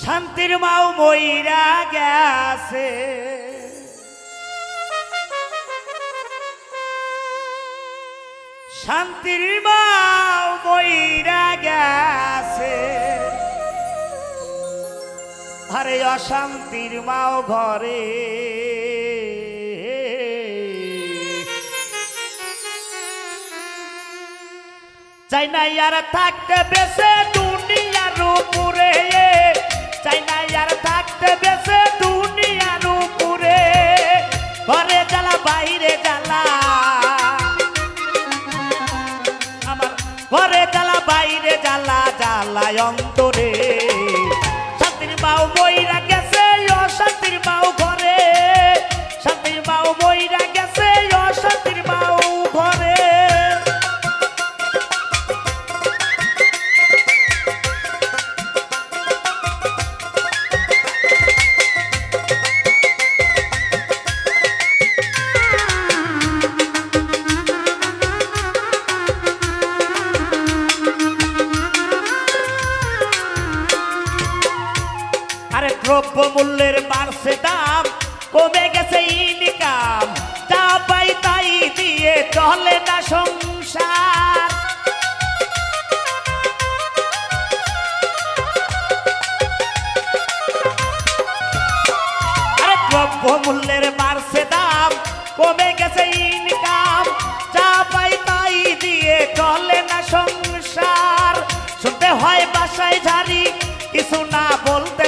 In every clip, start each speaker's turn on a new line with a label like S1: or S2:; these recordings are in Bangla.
S1: শান্তির মাও মইরা গেছে। শান্তির মাও মইরা গেছে। আরে অশান্তির মাও ঘরে। চাই না আর থাকতে বেসে দুনিয়ার উপরে। চাই না আর থাকতে বেসে দুনিয়ার উপরে ঘরে জ্বালা, বাইরে জ্বালা। আমার ঘরে জ্বালা, বাইরে জ্বালা, জ্বালায় অন্তরে। শান্তির মাও মইরা গেছে, অশান্তির মাও ঘরে। শান্তির মাও মইরা গেছে দ্রব্য মূল্যের বাড়ছে দাম, কমে গেছে ইনকাম যা পাই তাই দিয়ে চলে না সংসার। দ্রব্য মূল্যের বাড়ছে দাম, কমে গেছে ইনকাম যা পাই তাই দিয়ে চলে না সংসার। শুনতে হয় বাসায় ঝাড়ি, কিছু না বলতে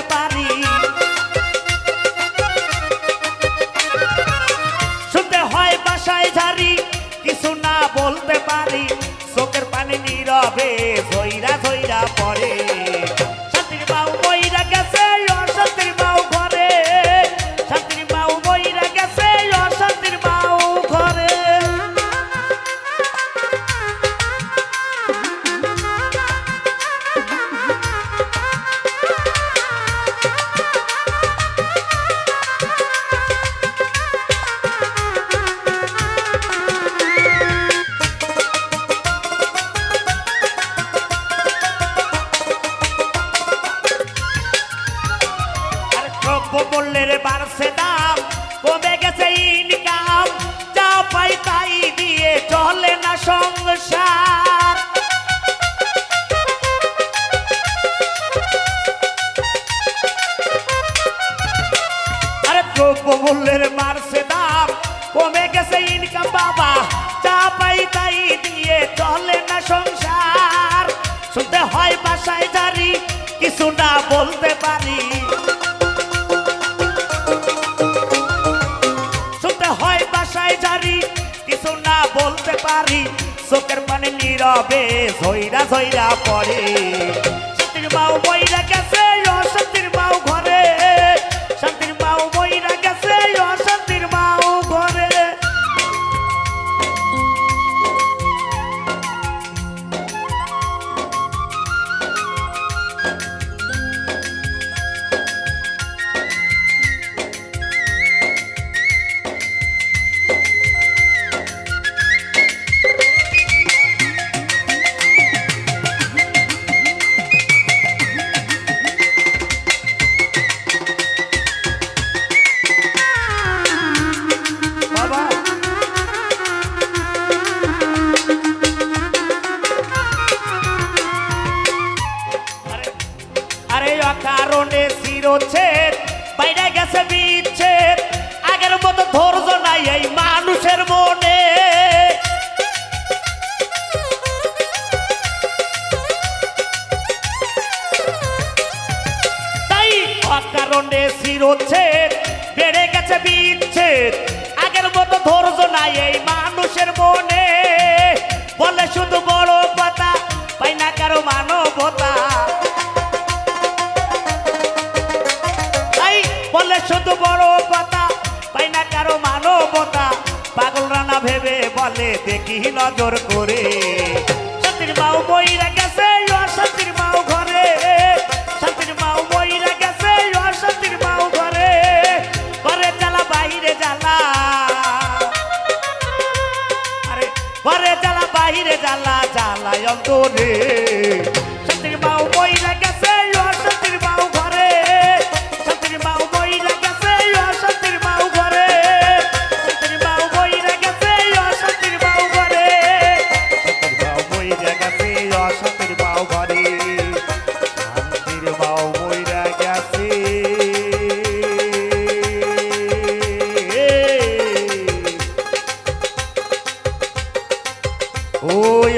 S1: আরে দ্রব্য মূল্যের বাড়ছে দাম কমে গেছে ইনকাম বাবা, যা পাই তাই দিয়ে চলে না সংসার। শুনতে হয় বাসায় জারি কিছু না বলতে পারি। শুনতে হয় বাসায় জারি কিছু না বলতে পারি। চোখের পানি নীরবে ঝইরা ঝইরা পড়ে। মাও বইরা গেছে অকারণে শিরোচ্ছেদ, বাইরে গেছে বিচ্ছেদ। আগের মতো ধৈর্য নাই এই মানুষের মনে। শিরোচ্ছেদ, বেড়ে গেছে বিচ্ছেদ। আগের মতো ধৈর্য নাই এই মানুষের মনে। বলে শুধু বড় কথা, পাই না কারও মানবতা। পাগল রানা ভেবে বলে, দেখি নজর করে। শান্তির মাও বইরা গেছে অশান্তির মাও ঘরে। শান্তির মাও বইরা গেছে অশান্তির মাও ঘরে। ঘরে জ্বালা বাহিরে জ্বালা। আরে, ঘরে জ্বালা, বাইরে জ্বালা, জ্বালায় অন্তরে।
S2: ওই